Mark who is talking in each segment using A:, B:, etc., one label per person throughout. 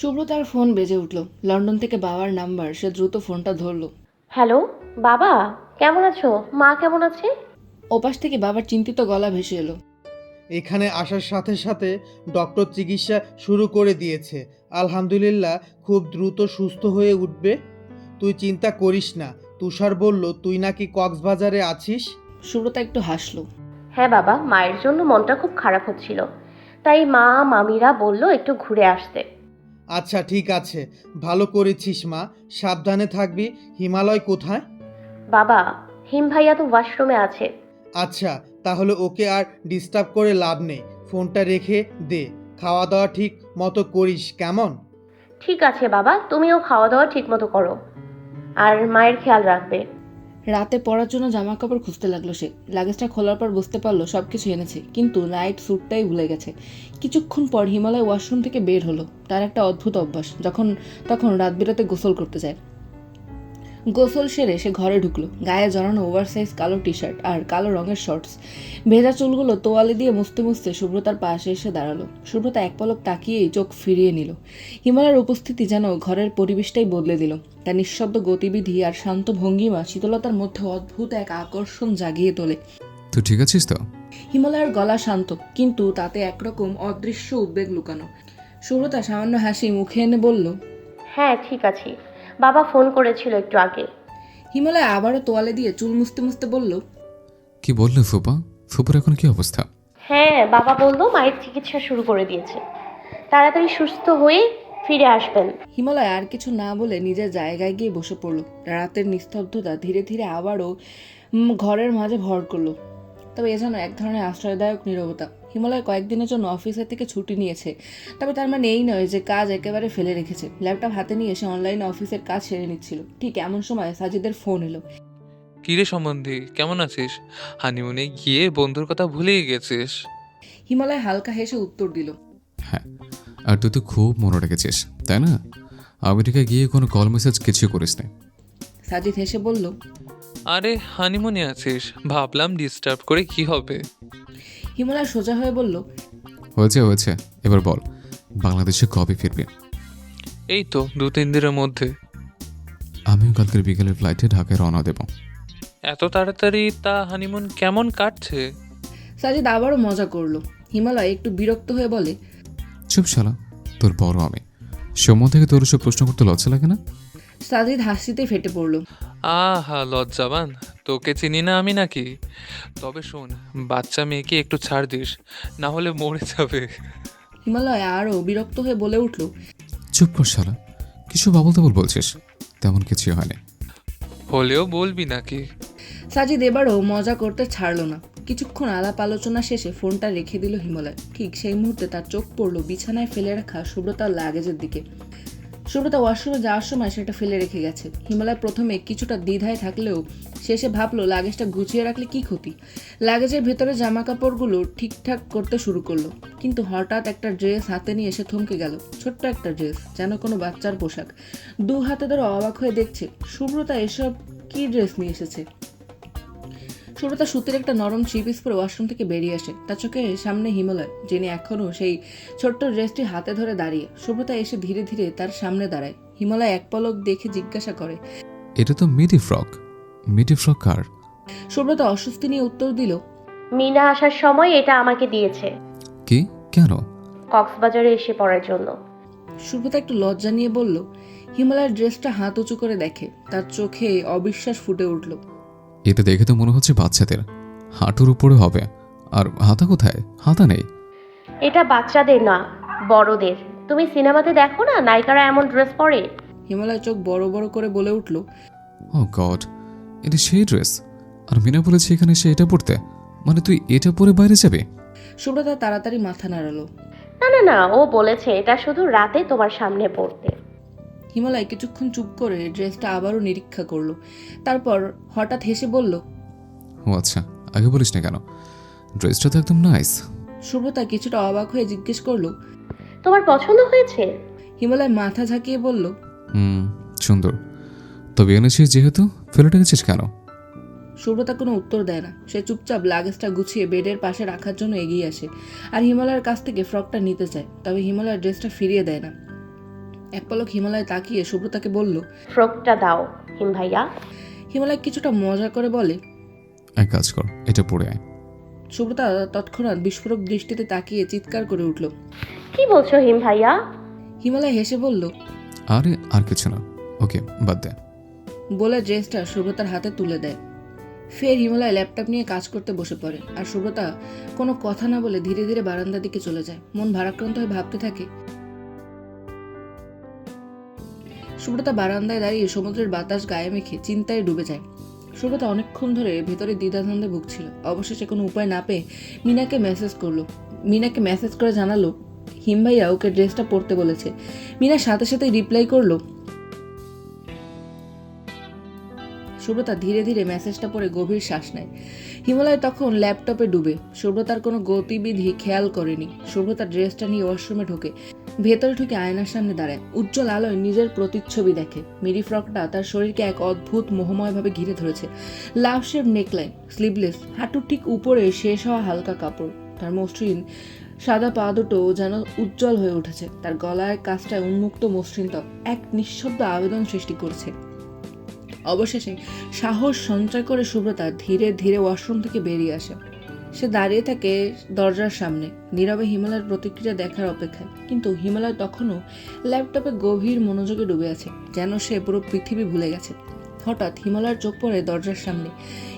A: সুব্রতার phone বেজে উঠল। London থেকে বাবার নাম্বার সে দ্রুত ফোনটা ধরলো।
B: হ্যালো বাবা কেমন আছো? মা কেমন আছে?
A: ওপাশ থেকে বাবার চিন্তিত গলা ভেসে এলো।
C: এখানে আসার সাথে সাথে ডক্টর চিকিৎসা শুরু করে দিয়েছে। আলহামদুলিল্লাহ খুব দ্রুত সুস্থ হয়ে উঠবে। তুই চিন্তা করিস না তুষার বলল তুই নাকি কক্সবাজারে আছিস?
A: সুব্রতা একটু হাসলো।
B: হ্যাঁ বাবা মায়ের জন্য মনটা খুব খারাপ হচ্ছিল। তাই মা মামিরা বলল একটু ঘুরে আসতে।
C: আচ্ছা ঠিক আছে। ভালো করেছিস মা। সাবধানে থাকবি। হিমালয় কোথায়?
B: বাবা হিম ভাইয়া তো ওয়াশরুমে আছে।
C: আচ্ছা তাহলে ওকে আর ডিস্টার্ব করে লাভ নেই। ফোনটা রেখে দে। খাওয়া দাওয়া ঠিক মতো করিস কেমন?
B: ঠিক আছে বাবা তুমিও খাওয়া দাওয়া ঠিক মতো করো। আর মায়ের খেয়াল রাখবে।
A: রাতে পরার জন্য জামা কাপড় খুঁজতে লাগল সে। লাগেজটা খোলার পর বুঝতে পারল সব কিছু এনেছে। কিন্তু নাইট স্যুটটাই ভুলে গেছে। কিছুক্ষণ পর হিমালয় ওয়াশরুম থেকে বের হলো। তার একটা অদ্ভুত অভ্যাস, যখন, তখন রাত বিরাতে গোসল করতে যায়। গোসল সেরে সে ঘরে ঢুকলো। গায়ে জড়ানো ওভারসাইজ কালো টি শার্ট আর কালো রঙের শর্টস ভেজা চুলগুলো তোয়ালে দিয়ে মুছতে মুছতে সুব্রতার পাশে এসে দাঁড়াল। সুব্রতা এক পলক তাকিয়েই চোখ ফিরিয়ে নিল। হিমালয়ের উপস্থিতি যেন ঘরের পরিবেশটাই বদলে দিল। তার নিঃশব্দ গতিবিধি আর শান্ত ভঙ্গিমা শীতলতার মধ্যে অদ্ভুত এক আকর্ষণ জাগিয়ে তোলে।
D: তুই ঠিক আছিস তো?
A: হিমালয়ের গলা শান্ত কিন্তু তাতে একরকম অদৃশ্য উদ্বেগ লুকানো। সুব্রতা সামান্য হাসি মুখে এনে বলল
B: হ্যাঁ ঠিক আছে। বাবা ফোন করেছিল একটু আগে।
A: হিমালয় আবারও তোয়ালে দিয়ে চুল মুছতে মুছতে বলল
D: কি বললে ফুপা? ফুপুর এখন কি অবস্থা?
B: হ্যাঁ বাবা বলল মায়ের চিকিৎসা শুরু করে দিয়েছে। তাড়াতাড়ি সুস্থ হয়ে ফিরে আসবেন।
A: হিমালয় আর কিছু না বলে নিজের জায়গায় গিয়ে বসে পড়ল। রাতের নিস্তব্ধতা ধীরে ধীরে আবারও ঘরের মাঝে ভর করল। তবে এ যেন এক ধরনের আশ্রয়দায়ক নীরবতা। হিমালয় কয়েকদিনের জন্য অফিসের থেকে ছুটি নিয়েছে। তবে তার মানে এই নয় যে কাজ একেবারে ফেলে রেখেছে। ল্যাপটপ হাতে নিয়ে এসে অনলাইনে অফিসের কাজ সেরে নিচ্ছিল। ঠিক এমন সময় সাজিদের ফোন এলো।
E: কিরে সম্বন্ধে কেমন আছিস? হানিমুনে গিয়ে বন্ধুর কথা ভুলেই গেছিস।
A: হিমালয় হালকা হেসে উত্তর দিল।
D: হ্যাঁ আর তুই তো খুব মনে রেখেছিস তাই না? আমেরিকা গিয়ে কোনো কল মেসেজ কিছু করিস না।
A: সাজিদ হেসে বলল
E: আরে হানিমুনে আছিস ভাবলাম ডিস্টার্ব করে কি হবে?
A: হিমালয় সোজা হয়ে বলল
D: হয়েছে হয়েছে। এবার বল বাংলাদেশে কবে ফিরবে?
E: এই তো দু তিন দিনের মধ্যে।
D: আমিও কালকের বিকেলের ফ্লাইটে ঢাকায় রওনা দেব।
E: এত তাড়াতাড়ি তা হানিমুন কেমন কাটছে?
A: সাজিদ আবারও মজা করল। হিমালয় একটু বিরক্ত হয়ে বলে
D: চুপ শালা তোর বড় আমি। সময় থেকে তোর সব প্রশ্ন করতে লজ্জা লাগে না?
A: সাজিদ হাসিতে ফেটে পড়ল।
E: আহা লজ্জাবান। তোকে চিনি না আমি নাকি? তবে শোন বাচ্চা মেয়েকে একটু ছাড় দিস না হলে মরে যাবে।
A: হিমালয় আরও বিরক্ত হয়ে বলে উঠল
D: চুপ কর শালা কিছু বাবল তাবল বলছিস তেমন কিছুই হয়নি।
E: হলেও বলবি নাকি?
A: সাজিদ এবারও মজা করতে ছাড়লো না। কিছুক্ষণ আলাপ আলোচনা শেষে ফোনটা রেখে দিল হিমালয়। ঠিক সেই মুহূর্তে তার চোখ পড়ল বিছানায় ফেলে রাখা সুব্রতার লাগেজের দিকে। সুব্রতা ওয়াশরুমে যাওয়ার সময় সেটা ফেলে রেখে গেছে। হিমালয় প্রথমে কিছুটা দ্বিধায় থাকলেও শেষে ভাবলো, লাগেজটা গুছিয়ে রাখলে কি ক্ষতি? লাগেজের ভেতরে জামা কাপড়গুলো ঠিকঠাক করতে শুরু করল। কিন্তু হঠাৎ একটা ড্রেস হাতে নিয়ে এসে থমকে গেল। ছোট্ট একটা ড্রেস, যেন কোনো বাচ্চার পোশাক। দু হাতে ধরে অবাক হয়ে দেখছে, সুব্রতা এসব কি ড্রেস নিয়ে এসেছে? সুব্রতা সুতির একটা নরম থ্রি পিস পরে ওয়াশরুম থেকে বেরিয়ে আসে। তার চোখের সামনে হিমালয় যিনি এখনও সেই ছোট্ট ড্রেসটি হাতে ধরে দাঁড়িয়ে। সুব্রতা এসে ধীরে ধীরে তার সামনে দাঁড়ায়। হিমালয় এক পলক দেখে জিজ্ঞাসা করে
D: এটা তো মিডি ফ্রক। মিডি ফ্রক কার?
A: সুব্রতা অস্বস্তি নিয়ে উত্তর দিল
B: মিনা আসার সময় এটা আমাকে দিয়েছে।
D: কি? কেন?
B: কক্সবাজারে এসে পড়ার জন্য।
A: সুব্রতা একটু লজ্জা নিয়ে বলল হিমালয়ের ড্রেসটা হাত উঁচু করে দেখে। তার চোখে অবিশ্বাস ফুটে উঠল।
D: এটা দেখে তো মনে হচ্ছে বাচ্চাদের। হাঁটুর উপরে হবে। আর হাতা কোথায়? হাতা নেই।
B: এটা বাচ্চাদের না বড়দের। তুমি সিনেমাতে দেখো না নায়িকারা এমন ড্রেস পরে?
A: হিমালয় চোখ বড় বড় করে বলে উঠল
D: ও গড এটা সেই ড্রেস? আর মিনা বলেছে এখানে সে এটা পড়তে মানে তুই এটা পরে বাইরে যাবে?
A: সুব্রতা তাড়াতাড়ি মাথা নাড়ালো।
B: না না না ও বলেছে এটা শুধু রাতে তোমার সামনে পড়তে
A: হিমালয় কিছুক্ষণ চুপ করে ড্রেসটা আবারও নিরীক্ষা করল। তারপর হঠাৎ হেসে বলল
D: ও আচ্ছা আগে বলিস না কেন? ড্রেসটা তো একদম নাইস
A: সুব্রতা কিছুটা অবাক হয়ে জিজ্ঞেস করল
B: তোমার পছন্দ হয়েছে?
A: হিমালয় মাথা ঝাঁকিয়ে বলল
D: হুম সুন্দর। তবে এনেছিস যেহেতু ফেলে রেখেছিস কেন?
A: সুব্রতা কোনো উত্তর দেয় না। সে চুপচাপ লাগেজটা গুছিয়ে বেডের পাশে রাখার জন্য এগিয়ে আসে। আর হিমালয়ের কাছ থেকে ফ্রকটা নিতে চায় তবে হিমালয়ের ড্রেসটা ফিরিয়ে দেয় না। এক পলক হিমালয় তাকিয়ে সুব্রতাকে বলল
B: ফ্রকটা দাও হিম ভাইয়া।
A: হিমালয় কিছুটা মজা করে বলে
D: এক কাজ কর এটা পড়ে আয়।
A: সুব্রতা তৎক্ষণাৎ বিস্ফোরক দৃষ্টিতে তাকিয়ে চিৎকার করে উঠল
B: কি বলছো হিম ভাইয়া?
A: হিমালয় হেসে বলল
D: আরে আর কিছু না। ওকে বাদ দে।
A: বলে ড্রেসটা সুব্রতার হাতে তুলে দেয়। ফের হিমালয় ল্যাপটপ নিয়ে কাজ করতে বসে পড়ে আর সুব্রতা কোনো কথা না বলে ধীরে ধীরে বারান্দার দিকে চলে যায়। মন ভারাক্রান্ত হয়ে ভাবতে থাকে সুব্রতা বারান্দায় দাঁড়িয়ে সমুদ্রের বাতাস গায়ে মেখে চিন্তায় ডুবে যায়। সুব্রতা অনেকক্ষণ ধরে ভেতরে দ্বিধাদ্বন্দ্বে ভুগছিল। অবশেষে কোনো উপায় না পেয়ে মিনাকে মেসেজ করল। মিনাকে মেসেজ করে জানালো, হিম ভাইয়া, ওকে ড্রেসটা পরতে বলেছে। মিনা সাথে সাথে রিপ্লাই করল সুব্রতা ধীরে ধীরে মেসেজটা পড়ে গভীর শ্বাস নেয়। হিমালয় তখন ল্যাপটপে ডুবে। সুব্রতার কোনো গতিবিধি খেয়াল করেনি। সুব্রতা ড্রেসটা নিয়ে ওয়াশরুমে ঢোকে। ভেতরে ঢুকে আয়নার সামনে দাঁড়ায়। উজ্জ্বল আলোয় নিজের প্রতিচ্ছবি দেখে। মিরি ফ্রকটা তার শরীরকে এক অদ্ভুত মোহময়ভাবে ঘিরে ধরেছে। লাভ শেপ নেকলাইন স্লিভলেস হাঁটুর ঠিক উপরে শেষ হওয়া হালকা কাপড়। তার মসৃণ সাদা পা দুটো যেন উজ্জ্বল হয়ে উঠেছে। তার গলায় কাজটায় উন্মুক্ত মসৃণ এক নিঃশব্দ আবেদন সৃষ্টি করছে। অবশেষে সাহস সঞ্চয় করে সুব্রতা ধীরে ধীরে ওয়াশরুম থেকে বেরিয়ে আসে। সে দাঁড়িয়ে থাকে দরজার সামনে, নীরবে হিমালয়ের প্রতিক্রিয়া দেখার অপেক্ষায়। কিন্তু হিমালয় তখনও ল্যাপটপে গভীর মনোযোগে ডুবে আছে, যেন সে পুরো পৃথিবী ভুলে গেছে। হঠাৎ হিমালয়ের চোখ পড়ে দরজার সামনে,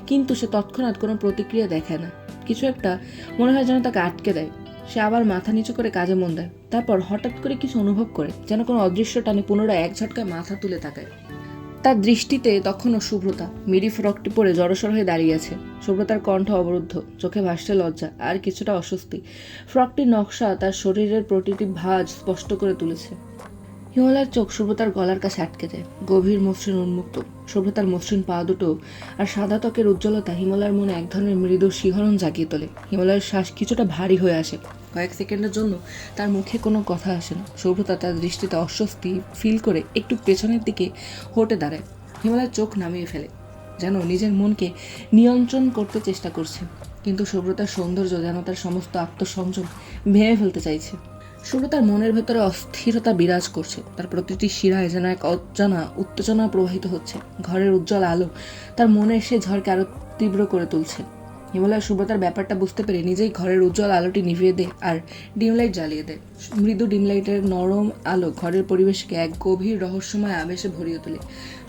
A: কিন্তু সে তৎক্ষণাৎ কোনো প্রতিক্রিয়া দেখায় না। কিছু একটা মনে হয় যেন তাকে আটকে দেয়। সে আবার মাথা নিচু করে কাজে মন দেয়। তারপর হঠাৎ করে কিছু অনুভব করে, যেন কোনো অদৃশ্য টানে পুনরায় এক ঝটকায় মাথা তুলে তাকায়। তার দৃষ্টিতে তখনও শুভ্রতা। মিরি ফ্রকটি পরে জড়সড় হয়ে দাঁড়িয়ে আছে। শুভ্রতার কণ্ঠ অবরুদ্ধ, চোখে ভাসছে লজ্জা, আর কিছুটা অস্বস্তি। ফ্রকটির নকশা তার শরীরের প্রতিটি ভাঁজ স্পষ্ট করে তুলেছে। হিমালয়ের চোখ শুভ্রতার গলার কাছে আটকে যায় গভীর মসৃণ উন্মুক্ত। শুভ্রতার মসৃণ পা দুটো আর সাদা ত্বকের উজ্জ্বলতা হিমালয়ের মনে এক ধরনের মৃদু শিহরণ জাগিয়ে তোলে। হিমালয়ের শ্বাস কিছুটা ভারী হয়ে আসে। কয়েক সেকেন্ডের জন্য তার মুখে কোনো কথা আসে না। সৌভ্রতা তার দৃষ্টিতে অস্বস্তি ফিল করে একটু পেছনের দিকে হটে দাঁড়ায়। হিমালয়ের চোখ নামিয়ে ফেলে, যেন নিজের মনকে নিয়ন্ত্রণ করতে চেষ্টা করছে। কিন্তু শুভ্রতার সৌন্দর্য যেন তার সমস্ত আত্মসংযম ভেঙে ফেলতে চাইছে। শুভ্রতার মনের ভেতরে অস্থিরতা বিরাজ করছে। তার প্রতিটি শিরায় যেন এক অজানা, উত্তেজনা প্রবাহিত হচ্ছে। ঘরের উজ্জ্বল আলো তার মনের সে ঝড়কে আরও তীব্র করে তুলছে। হিমালয় সুব্রতার ব্যাপারটা বুঝতে পেরে নিজেই ঘরের উজ্জ্বল আলোটি নিভিয়ে দেয় আর ডিম লাইট জ্বালিয়ে দেয়। মৃদু ডিম লাইটের নরম আলো ঘরের পরিবেশকে এক গভীর রহস্যময় আবেশে ভরিয়ে তোলে।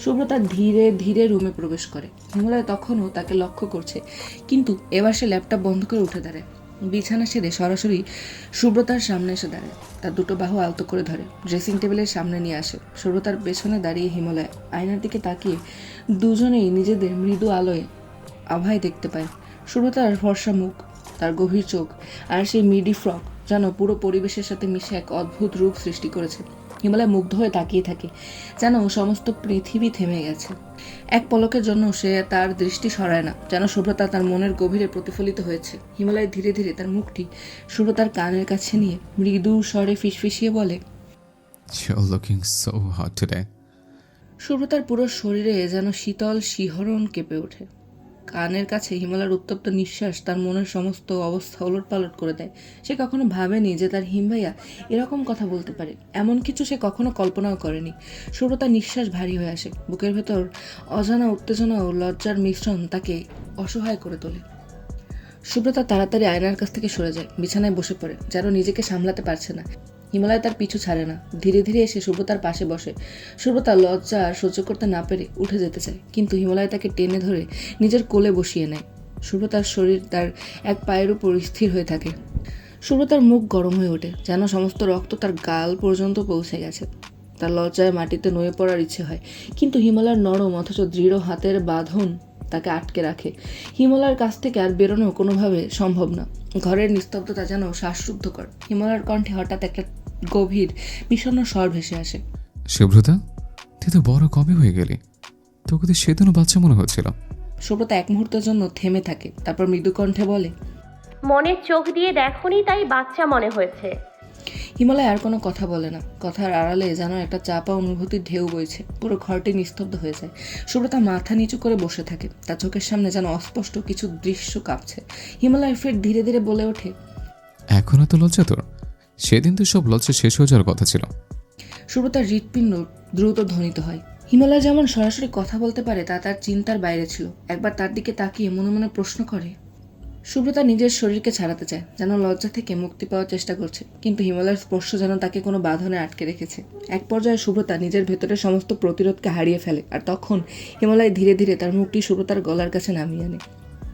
A: সুব্রতা ধীরে ধীরে রুমে প্রবেশ করে। হিমালয় তখনও তাকে লক্ষ্য করছে, কিন্তু এবার সে ল্যাপটপ বন্ধ করে উঠে দাঁড়ায়। বিছানা সেরে সরাসরি সুব্রতার সামনে এসে দাঁড়ায়। তার দুটো বাহু আলতো করে ধরে, ড্রেসিং টেবিলের সামনে নিয়ে আসে। সুব্রতার পেছনে দাঁড়িয়ে হিমালয় আয়নার দিকে তাকিয়ে দুজনেই নিজেদের মৃদু আলোয় আভায় দেখতে পায়। সুব্রতার ভরসা মুখ তার গভীর চোখ আর সেই মিডি ফ্রক যেন পুরো পরিবেশের সাথে মিশে এক অদ্ভুত রূপ সৃষ্টি করেছে। হিমালয় মুগ্ধ হয়ে তাকিয়ে থাকে যেন সমস্ত পৃথিবী থেমে গেছে। এক পলকের জন্য সে তার দৃষ্টি সরায় না যেন সুব্রতা তার মনের গভীরে প্রতিফলিত হয়েছে। হিমালয় ধীরে ধীরে তার মুখটি সুব্রতার কানের কাছে নিয়ে মৃদু স্বরে ফিসফিসিয়ে বলে
D: You're looking so hot today.
A: সুব্রতার পুরো শরীরে যেন শীতল শিহরণ কেঁপে ওঠে। কানের কাছে হিমালয়ের উত্তপ্ত নিঃশ্বাস তার মনের সমস্ত অবস্থা ওলট পালট করে দেয়। সে কখনো ভাবেনি যে তার হিম ভাইয়া এরকম কথা বলতে পারে। এমন কিছু সে কখনো কল্পনাও করেনি। সুব্রতার নিঃশ্বাস ভারী হয়ে আসে। বুকের ভেতর অজানা উত্তেজনা ও লজ্জার মিশ্রণ তাকে অসহায় করে তোলে। সুব্রতা তাড়াতাড়ি আয়নার কাছ থেকে সরে যায়, বিছানায় বসে পড়ে, যেন নিজেকে সামলাতে পারছে না। হিমালয় তার পিছু ছাড়ে না। ধীরে ধীরে এসে সুব্রতার পাশে বসে। সুব্রতা লজ্জা আর সহ্য করতে না পেরে উঠে যেতে চায়, কিন্তু হিমালয় তাকে টেনে ধরে নিজের কোলে বসিয়ে নেয়। সুব্রতার শরীর তার এক পায়ের উপর স্থির হয়ে থাকে। সুব্রতার মুখ গরম হয়ে ওঠে, যেন সমস্ত রক্ত তার গাল পর্যন্ত পৌঁছে গেছে। তার লজ্জায় মাটিতে নয়ে পড়ার ইচ্ছে হয়, কিন্তু হিমালয়ের নরম অথচ দৃঢ় হাতের বাঁধন তাকে আটকে রাখে। হিমালয়ের কাছ থেকে আর বেরোনো কোনোভাবে সম্ভব না। ঘরের নিস্তব্ধতা যেন শ্বাসরুদ্ধকর। হিমালয়ের কণ্ঠে হঠাৎ একটা গভীর বিষণ্ণ স্বর ভেসে আসে।
D: শুভ্রতা তুই তো বড় কবে হয়ে গেলি। তোকে তো সেদিনও বাচ্চা মনে হচ্ছিল।
A: সুব্রতা এক মুহূর্তের জন্য থেমে থাকে তারপর মৃদু কণ্ঠে বলে
B: মনের চোখ দিয়ে দেখনি তাই বাচ্চা মনে হয়েছে।
A: হিমালয় আর কোনো কথা বলে না। কথার আড়ালে যেন একটা চাপা অনুভূতির ঢেউ বইছে পুরো ঘরটি নিস্তব্ধ হয়ে যায়। সুব্রতা মাথা নিচু করে বসে থাকে তার চোখের সামনে যেন অস্পষ্ট কিছু দৃশ্য কাঁপছে। হিমালয় ফের ধীরে ধীরে বলে ওঠে
D: এখনও তো লজ্জা তোর? সেদিন তো সব লজ্জা শেষ হয়ে যাওয়ার কথা ছিল।
A: সুব্রতার হৃৎপিণ্ড দ্রুত ধ্বনিত হয়। হিমালয় যেমন সরাসরি কথা বলতে পারে, তা তার চিন্তার বাইরে ছিল। একবার তার দিকে তাকিয়ে মনে মনে প্রশ্ন করে, সুব্রতা নিজের শরীরকে ছাড়াতে চায়, যেন লজ্জা থেকে মুক্তি পাওয়ার চেষ্টা করছে। কিন্তু হিমালয়ের স্পর্শ যেন তাকে কোনো বাঁধনে আটকে রেখেছে। এক পর্যায়ে সুব্রতা নিজের ভেতরের সমস্ত প্রতিরোধকে হারিয়ে ফেলে, আর তখন হিমালয় ধীরে ধীরে তার মুখটি সুব্রতার গলার কাছে নামিয়ে আনে।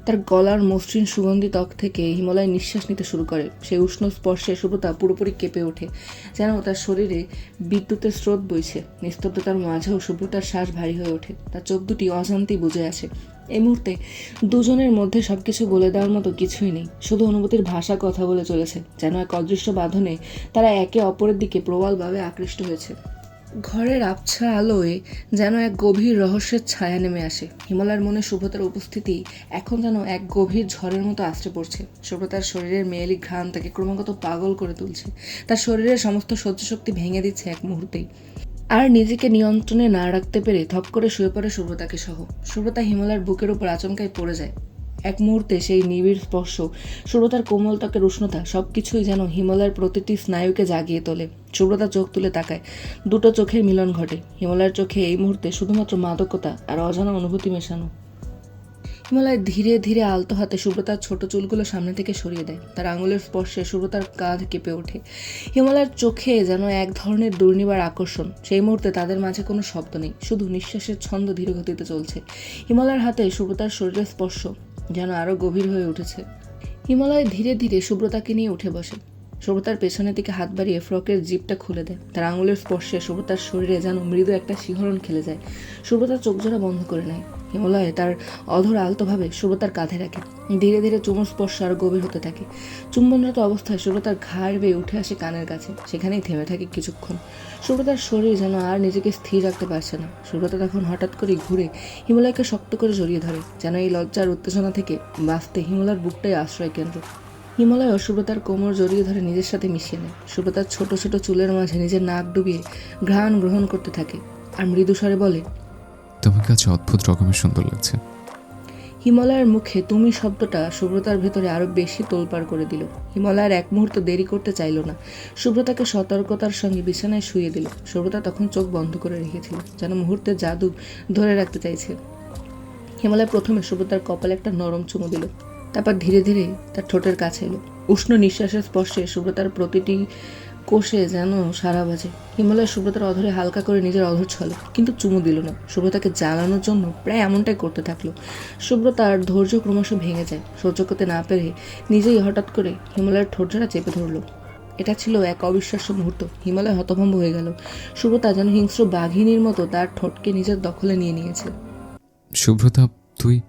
A: তার গলার মসৃণ সুগন্ধি ত্বক থেকে হিমালয় নিঃশ্বাস নিতে শুরু করে। সেই উষ্ণ স্পর্শে সুব্রতা পুরোপুরি কেঁপে ওঠে, যেন তার শরীরে বিদ্যুতের স্রোত বইছে। নিস্তব্ধতার মাঝেও সুব্রতার শ্বাস ভারী হয়ে ওঠে। তার চোখ দুটি অশান্তি বুঝে আসে। এই মুহূর্তে দুজনের মধ্যে সবকিছু বলে দেওয়ার মতো কিছুই নেই। শুধু অনুভূতির ভাষা কথা বলে চলেছে, যেন এক অদৃশ্য বাঁধনে তারা একে অপরের দিকে প্রবলভাবে আকৃষ্ট হয়েছে। ঘরের আবছা আলোয় যেন এক গভীর রহস্যের ছায়া নেমে আসে। হিমালয়ের মনে সুব্রতার উপস্থিতি এখন যেন এক গভীর ঝড়ের মতো আশ্রে পড়ছে। সুব্রতার শরীরের মেয়েলি ঘ্রাণ তাকে ক্রমাগত পাগল করে তুলছে। তার শরীরের সমস্ত সহ্য শক্তি ভেঙে দিচ্ছে এক মুহূর্তেই। আর নিজেকে নিয়ন্ত্রণে না রাখতে পেরে থপ করে শুয়ে পড়ে সুব্রতাকে সহ। সুব্রতা হিমালয়ের বুকের উপর আচমকায় পড়ে যায়। এক মুহূর্তে সেই নিবিড় স্পর্শ, সুব্রতার কোমল ত্বকের উষ্ণতা সব কিছুই যেন হিমালয়ের প্রতিটি স্নায়ুকে জাগিয়ে তোলে। সুব্রতা চোখ তুলে তাকায়। দুটো চোখের মিলন ঘটে। হিমালয়ের চোখে এই মুহূর্তে শুধুমাত্র মাদকতা আর অজানা অনুভূতি মেশানো। হিমালয় ধীরে ধীরে আলতো হাতে সুব্রতার ছোট চুলগুলো সামনে থেকে সরিয়ে দেয়। তার আঙুলের স্পর্শে সুব্রতার কাঁধ কেঁপে ওঠে। হিমালয়ের চোখে যেন এক ধরনের দুর্নিবার আকর্ষণ। সেই মুহূর্তে তাদের মাঝে কোনো শব্দ নেই, শুধু নিঃশ্বাসের ছন্দ ধীরে গতিতে চলছে। হিমালয়ের হাতে সুব্রতার শরীরের স্পর্শ যেন আরও গভীর হয়ে উঠেছে। হিমালয় ধীরে ধীরে সুব্রতাকে নিয়ে উঠে বসে। সুব্রতার পেছনের দিকে হাত বাড়িয়ে ফ্রকের জিপটা খুলে দেয়। তার আঙুলের স্পর্শে সুব্রতার শরীরে যেন মৃদু একটা শিহরণ খেলে যায়। সুব্রতার চোখ জোড়া বন্ধ করে নেয়। হিমালয়ে তার অধর আলতোভাবে সুব্রতার কাঁধে রাখে। ধীরে ধীরে চুমুর স্পর্শ আরও গভীর হতে থাকে। চুম্বনরত অবস্থায় সুব্রতার ঘাড় বেয়ে উঠে আসে কানের কাছে। সেখানেই থেমে থাকে কিছুক্ষণ। সুব্রতার শরীর যেন আর নিজেকে স্থির রাখতে পারছে না। সুব্রতা তখন হঠাৎ করে ঘুরে হিমালয়কে শক্ত করে জড়িয়ে ধরে, যেন এই লজ্জার উত্তেজনা থেকে বাঁচতে হিমালয়ের বুকটাই আশ্রয় কেন্দ্র। হিমালয় সুব্রতার কোমর জড়িয়ে ধরে নিজের সাথে মিশিয়ে নেয়। সুব্রতার ছোট ছোট চুলের মাঝে নিজের নাক ডুবিয়ে ঘ্রাণ গ্রহণ করতে থাকে। আর মৃদুস্বরে বলে
D: তোমাকে আজ অদ্ভুত রকমের সুন্দর লাগছে।
A: হিমালয়ের মুখে তুমি শব্দটা সুব্রতার ভেতরে আরও বেশি তোলপাড় করে দিল। হিমালয়ের এক মুহূর্ত দেরি করতে চাইল না। সুব্রতাকে সতর্কতার সঙ্গে বিছানায় শুয়ে দিল। সুব্রতা তখন চোখ বন্ধ করে রেখেছিল, যেন মুহূর্তে জাদু ধরে রাখতে চাইছে। হিমালয় প্রথমে সুব্রতার কপালে একটা নরম চুমু দিল, তারপর ধীরে ধীরে তার ঠোঁটের কাছে এলো। উষ্ণ নিঃশ্বাসের স্পর্শে সুব্রতার প্রতিটি কোষে যেন সারা বাজে। হিমালয় সুব্রতার অধরে হালকা করে নিজের অধর ছলে। কিন্তু চুমু দিল না। সুব্রতাকে জ্বালানোর জন্য প্রায় এমনটাই করতে থাকল। সুব্রতার ধৈর্য ক্রমশ ভেঙে যায়। সহ্য করতে না পেরে নিজেই হঠাৎ করে হিমালয়ের ঠোঁটঝাড়া চেপে ধরলো। এটা ছিল এক অবিশ্বাস্য মুহূর্ত। হিমালয় হতভম্ব হয়ে গেল। সুব্রতা যেন হিংস্র বাঘিনীর মতো তার ঠোঁটকে নিজের দখলে নিয়ে নিয়েছে।
D: শুভ্রতা তুই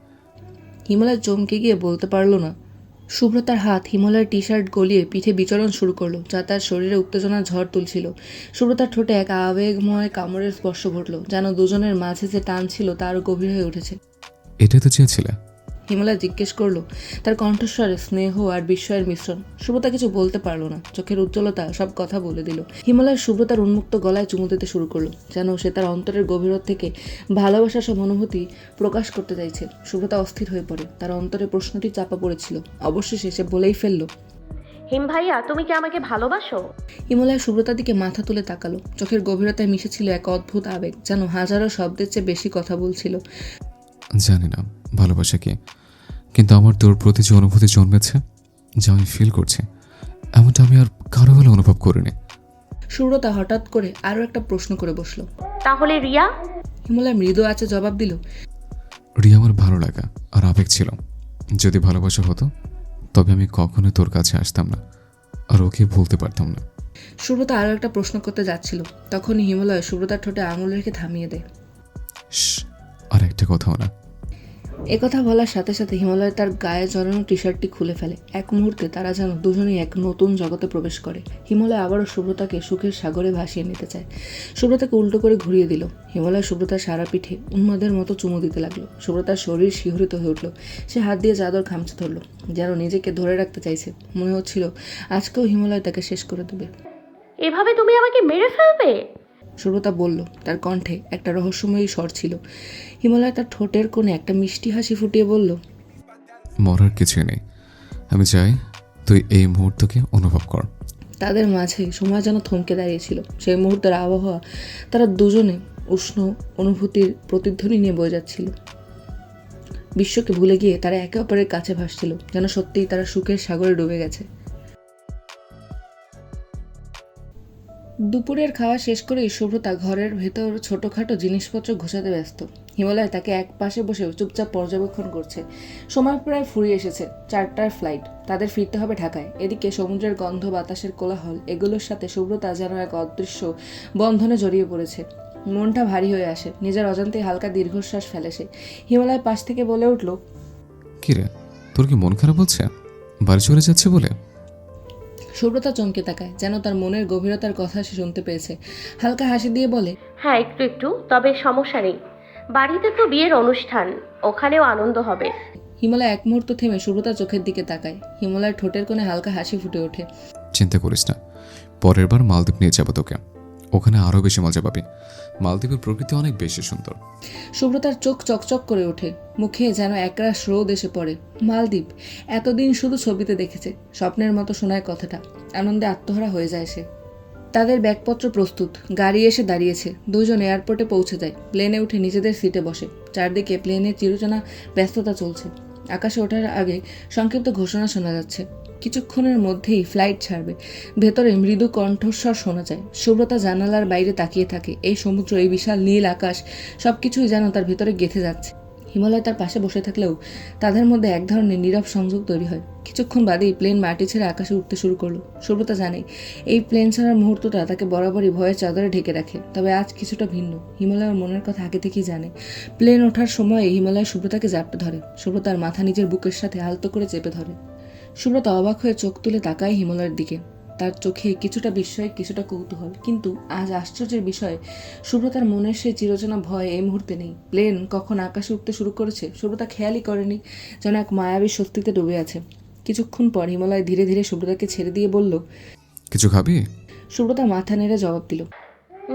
A: হিমালয় চমকে গিয়ে বলতে পারল না শুভ্রতার হাত হিমালয়ের টি শার্ট গলিয়ে পিঠে বিচরণ শুরু করল, যা তার শরীরে উত্তেজনার ঝড় তুলছিল। শুভ্রতার ঠোঁটে এক আবেগময় কামড়ের স্পর্শ ঘটল, যেন দুজনের মাঝে যে টান ছিল তারও গভীর হয়ে উঠেছে।
D: এটা তো চেয়েছিলে?
A: হিমালয় জিজ্ঞেস করল তার কণ্ঠস্বরে স্নেহ আর বিস্ময়ের মিশ্রণ। সুব্রতা কিছু বলতে পারল না। চোখের উজ্জ্বলতা সব কথা বলে দিল। হিমালয় সুব্রতার উন্মুক্ত গলায় চুমু দিতে শুরু করল যেন সে তার অন্তরের গভীরত থেকে ভালোবাসার সব অনুভূতি প্রকাশ করতে চাইছে। সুব্রতা অস্থির হয়ে পড়ে। তার অন্তরে প্রশ্নটি চাপা পড়েছিল। অবশেষে সে বলেই ফেলল
B: হিম ভাইয়া তুমি কি আমাকে ভালোবাসো?
A: হিমালয় সুব্রতার দিকে মাথা তুলে তাকালো। চোখের গভীরতায় মিশেছিল এক অদ্ভুত আবেগ যেন হাজারো শব্দের চেয়ে বেশি কথা বলছিল।
D: জানি না ভালোবাসা কি। কিন্তু আমার তোর প্রতি যে অনুভূতি জন্মেছে যা আমি ফিল করছি এমনটা আমি আর কারও বেলা অনুভব করিনি।
A: সুব্রতা হঠাৎ করে আরও একটা প্রশ্ন করে বসল।
B: তাহলে রিয়া?
A: হিমালয় মৃদু আছে জবাব দিল।
D: রিয়া আমার ভালো লাগা আর আবেগ ছিল। যদি ভালোবাসা হতো তবে আমি কখনো তোর কাছে আসতাম না আর ওকে ভুলতে পারতাম না।
A: সুব্রতা আরও একটা প্রশ্ন করতে যাচ্ছিল। তখনই হিমালয় সুব্রতার ঠোঁটে আঙুল রেখে থামিয়ে দেয়।
D: শ্, আর একটা কথাও না
A: একথা বলার সাথে সাথে হিমালয় তার গায়ে জড়ানো টি শার্টটি খুলে ফেলে। এক মুহূর্তে তারা যেন দুজনেই এক নতুন জগতে প্রবেশ করে। হিমালয় আবারও সুব্রতাকে সুখের সাগরে ভাসিয়ে নিতে চায়। সুব্রতাকে উল্টো করে ঘুরিয়ে দিল। হিমালয় সুব্রতার সারা পিঠে উন্মাদের মতো চুমু দিতে লাগল। সুব্রতার শরীর শিহরিত হয়ে উঠল। সে হাত দিয়ে চাদর খামচে ধরলো। যেন নিজেকে ধরে রাখতে চাইছে। মনে হচ্ছিল আজকেও হিমালয় তাকে শেষ করে দেবে।
B: এভাবে তুমি আমাকে মেরে ফেলবে?
A: সুব্রতা বলল তার কণ্ঠে একটা রহস্যময়ী স্বর ছিল। হিমালয় তার ঠোঁটের কোণে একটা মিষ্টি হাসি ফুটিয়ে বলল
D: মরার কিছুই নেই। আমি চাই তুই এই মুহূর্তকে অনুভব কর।
A: তাদের মাঝে সময় যেন থমকে দাঁড়িয়েছিল। সেই মুহূর্তের আবহাওয়া তারা দুজনে উষ্ণ অনুভূতির প্রতিধ্বনি নিয়ে বয়ে যাচ্ছিল। বিশ্বকে ভুলে গিয়ে তারা একে অপরের কাছে ভাসছিল যেন সত্যিই তারা সুখের সাগরে ডুবে গেছে। দুপুরের খাওয়া শেষ করেই শুভ্রতা ঘরের ভেতর ছোটোখাটো জিনিসপত্র ঘোষাতে ব্যস্ত। হিমালয় তাকে এক পাশে বসে চুপচাপ পর্যবেক্ষণ করছে। সময় প্রায় ফুরিয়ে এসেছে, চারটার ফ্লাইট তাদের ফিরতে হবে ঢাকায়। এদিকে সমুদ্রের গন্ধ, বাতাসের কোলাহল, এগুলোর সাথে শুভ্রতা যেন এক অদৃশ্য বন্ধনে জড়িয়ে পড়েছে। মনটা ভারী হয়ে আসে, নিজের অজান্তেই হালকা দীর্ঘশ্বাস ফেলে সে। হিমালয় পাশ থেকে বলে উঠল,
D: কিরে, তোর কি মন খারাপ হচ্ছে? বাড়ি চলে যাচ্ছে বলে?
A: সুব্রতা চমকে তাকায় যেন তার মনের গভীরতার কথা সে শুনতে পেয়েছে। হালকা হাসি দিয়ে বলে
B: হ্যাঁ একটু একটু তবে সমস্যা নেই। বাড়িতে তো বিয়ের অনুষ্ঠান ওখানেও আনন্দ হবে।
A: হিমালয় এক মুহূর্ত থেমে সুব্রতার চোখের দিকে তাকায়। হিমালয়ের ঠোঁটের কোণে হালকা হাসি ফুটে ওঠে।
D: চিন্তা করিস না পরের বার মালদ্বীপ নিয়ে যাব তোকে। ওখানে আরও বেশি মজা পাবি। মালদ্বীপের প্রকৃতি অনেক বেশি সুন্দর।
A: সুব্রতার চোখ চকচক করে ওঠে, মুখে যেন একরাশ রোদ এসে পড়ে। মালদ্বীপ এতদিন শুধু ছবিতে দেখেছে, স্বপ্নের মতো শোনায় কথাটা। আনন্দে আত্মহারা হয়ে যায় সে। তাদের ব্যাগপত্র প্রস্তুত, গাড়ি এসে দাঁড়িয়েছে। দুজন এয়ারপোর্টে পৌঁছে যায়, প্লেনে উঠে নিজেদের সিটে বসে। চারদিকে প্লেনের চিরচেনা ব্যস্ততা চলছে। আকাশে ওঠার আগে সংক্ষিপ্ত ঘোষণা শোনা যাচ্ছে। কিছুক্ষণের মধ্যেই ফ্লাইট ছাড়বে। ভেতরে মৃদু কণ্ঠস্বর শোনা যায়। সুব্রতা জানালার বাইরে তাকিয়ে থাকে। এই সমুদ্র, এই বিশাল নীল আকাশ সব কিছুই যেন তার ভেতরে গেঁথে যাচ্ছে। হিমালয় তার পাশে বসে থাকলেও তাদের মধ্যে এক ধরনের নীরব সংযোগ তৈরি হয়। কিছুক্ষণ বাদেই প্লেন মাটি ছেড়ে আকাশে উঠতে শুরু করল। সুব্রতা জানে, এই প্লেন ছাড়ার মুহূর্তটা তাকে বরাবরই ভয়ের চাদরে ঢেকে রাখে, তবে আজ কিছুটা ভিন্ন। হিমালয়ের মনের কথা আগে থেকেই জানে। প্লেন ওঠার সময় হিমালয় সুব্রতাকে জাপটে ধরে। সুব্রতার মাথা নিজের বুকের সাথে আলতো করে চেপে ধরে। সুব্রতা অবাক হয়ে চোখ তুলে তাকায় হিমালয়ের দিকে। তার চোখে কিছুটা বিস্ময় কিছুটা কৌতূহল। কিন্তু আজ আশ্চর্যের বিষয় সুব্রতার মনের সেই চিরচেনা ভয় এই মুহূর্তে নেই। প্লেন কখন আকাশে উঠতে শুরু করেছে সুব্রতা খেয়ালই করেনি যেন এক মায়াবী স্বস্তিতে ডুবে আছে। কিছুক্ষণ পর হিমালয় ধীরে ধীরে সুব্রতাকে ছেড়ে দিয়ে বলল
D: কিছু খাবি?
A: সুব্রতা মাথা নেড়ে জবাব দিল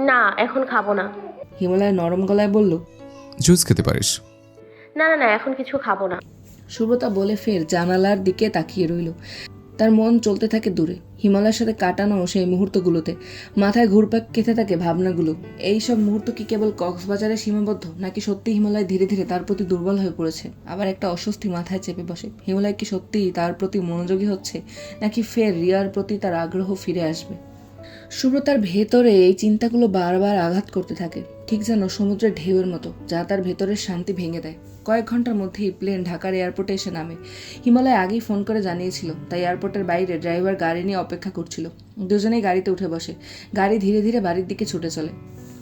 B: না এখন খাব না।
A: হিমালয় নরম গলায় বলল
D: জুস খেতে পারিস?
B: না না না এখন কিছু খাব না।
A: সুব্রতা বলে ফের জানালার দিকে তাকিয়ে রইল। তার মন চলতে থাকে দূরে। হিমালয়ের সাথে কাটানো সেই মুহূর্তগুলোতে। মাথায় ঘুরপাক কেঁথে থাকে ভাবনাগুলো। এই সব মুহূর্ত কি কেবল কক্সবাজারে সীমাবদ্ধ, নাকি সত্যি হিমালয় ধীরে ধীরে তার প্রতি দুর্বল হয়ে পড়েছে? আবার একটা অস্বস্তি মাথায় চেপে বসে। হিমালয় কি সত্যিই তার প্রতি মনোযোগী হচ্ছে, নাকি ফের রিয়ার প্রতি তার আগ্রহ ফিরে আসবে? সুব্রতার ভেতরে এই চিন্তাগুলো বারবার আঘাত করতে থাকে, ঠিক যেন সমুদ্রের ঢেউয়ের মতো, যা তার ভেতরের শান্তি ভেঙে দেয়। কয়েক ঘণ্টার মধ্যেই প্লেন ঢাকার এয়ারপোর্টে এসে নামে। হিমালয় আগেই ফোন করে জানিয়েছিল, তাই এয়ারপোর্টের বাইরে ড্রাইভার গাড়ি নিয়ে অপেক্ষা করছিল। দুজনেই গাড়িতে উঠে বসে, গাড়ি ধীরে ধীরে বাড়ির দিকে ছুটে চলে।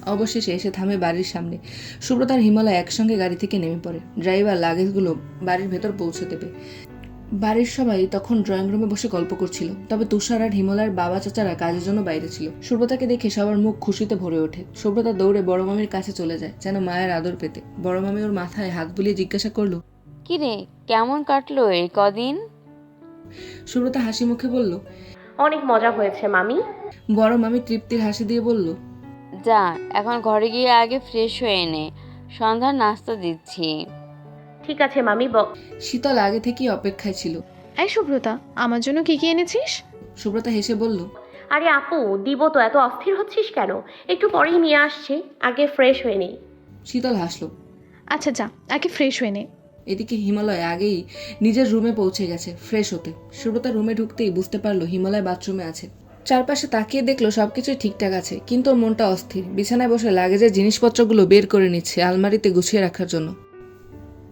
A: অবশেষে এসে থামে বাড়ির সামনে। সুব্রতার হিমালয় একসঙ্গে গাড়ি থেকে নেমে পড়ে। ড্রাইভার লাগেজগুলো বাড়ির ভেতর পৌঁছে দেবে বাড়ির সবাই তখন ড্রয়িং রুমে বসে গল্প করছিল। তবে তুষার আর হিমালয়ের বাবা চাচারা কাজের জন্য বাইরে ছিল। সুব্রতাকে দেখে সবার মুখ খুশিতে ভরে ওঠে। সুব্রতা দৌড়ে বড় মামির কাছে চলে যায় যেন মায়ের আদর পেতে। বড় মামি ওর মাথায় হাত বুলিয়ে জিজ্ঞাসা করল
F: কিরে কেমন কাটলো এই কদিন?
A: সুব্রতা হাসি মুখে বলল
B: অনেক মজা হয়েছে মামি।
A: বড় মামি তৃপ্তির হাসি দিয়ে বলল
F: যা এখন ঘরে গিয়ে আগে ফ্রেশ হয়ে নে। সন্ধ্যার নাস্তা দিচ্ছি।
B: ঠিক আছে মামি ব-
A: শীতল আগে থেকেই অপেক্ষায় ছিল।
G: এই সুব্রতা আমার জন্য কি কি এনেছিস?
A: সুব্রতা হেসে বলল
B: আরে আপু দিব তো এত অস্থির হচ্ছিস কেন? একটু পরেই নিয়ে আসছি আগে ফ্রেশ হয়ে নেই।
A: শীতল হাসলো
G: আচ্ছা যা আগে ফ্রেশ হয়ে নে।
A: এদিকে হিমালয় আগেই নিজের রুমে পৌঁছে গেছে ফ্রেশ হতে। সুব্রতা রুমে ঢুকতেই বুঝতে পারল হিমালয় বাথরুমে আছে। চারপাশে তাকিয়ে দেখল সবকিছুই ঠিকঠাক আছে কিন্তু ওর মনটা অস্থির। বিছানায় বসে লাগেজের জিনিসপত্রগুলো বের করে নিচ্ছে আলমারিতে গুছিয়ে রাখার জন্য।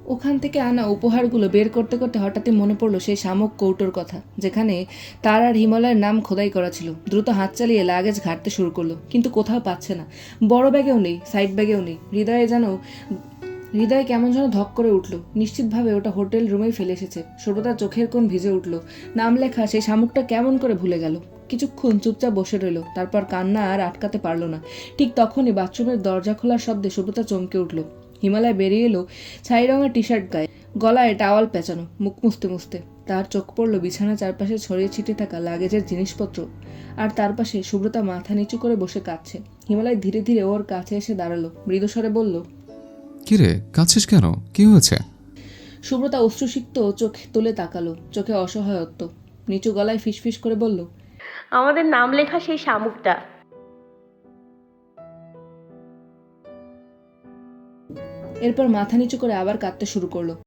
A: ওখান থেকে আনা উপহারগুলো বের করতে করতে হঠাৎই মনে পড়ল সেই শামুক কৌটোর কথা, যেখানে তার আর হিমালয়ের নাম খোদাই করা ছিল। দ্রুত হাত চালিয়ে লাগেজ ঘাটতে শুরু করল, কিন্তু কোথাও পাচ্ছে না। বড় ব্যাগেও নেই, সাইড ব্যাগেও নেই। হৃদয়ে যেন, হৃদয়ে কেমন যেন ধক করে উঠল। নিশ্চিতভাবে ওটা হোটেল রুমেই ফেলে এসেছে। সুব্রতার চোখের কোণ ভিজে উঠল। নাম লেখা সেই শামুকটা কেমন করে ভুলে গেল। কিছুক্ষণ চুপচাপ বসে রইল, তারপর কান্না আর আটকাতে পারল না। ঠিক তখনই বাথরুমের দরজা খোলার শব্দে সুব্রতা চমকে উঠল। হিমালয় বেরিয়ে এলো ছাই রঙের টি শার্ট গায়ে। গলায় টাওয়াল পেঁচানো মুখ মুছতে মুছতে। তার চোখ পড়ল বিছানা চারপাশে ছড়িয়ে ছিটে থাকা লাগেজের জিনিসপত্র। আর তার পাশে সুব্রতা মাথা নিচু করে বসে কাঁদছে। হিমালয় ধীরে ধীরে ওর কাছে এসে দাঁড়াল। মৃদুস্বরে বলল
D: কিরে কাঁদছিস কেন? কি হয়েছে?
A: সুব্রতা অশ্রুসিক্ত চোখে তুলে তাকালো চোখে অসহায়ত্ব। নিচু গলায় ফিসফিস করে বলল
B: আমাদের নাম লেখা সেই শামুকটা।
A: এরপর মাথা নিচু করে আবার কাঁদতে শুরু করল।